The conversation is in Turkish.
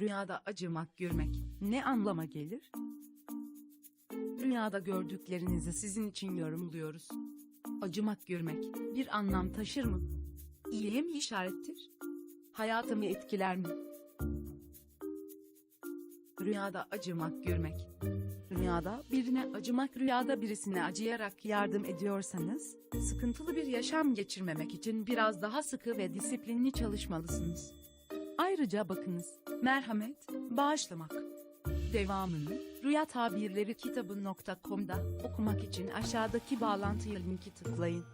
Rüyada acımak görmek ne anlama gelir? Rüyada gördüklerinizi sizin için yorumluyoruz. Acımak görmek bir anlam taşır mı? İyiye mi işarettir? Hayatımı etkiler mi? Rüyada acımak görmek. Rüyada birine acımak rüyada birisine acıyarak yardım ediyorsanız, sıkıntılı bir yaşam geçirmemek için biraz daha sıkı ve disiplinli çalışmalısınız. Ayrıca bakınız, merhamet, bağışlamak. Devamını Rüya okumak için aşağıdaki bağlantıya linki tıklayın.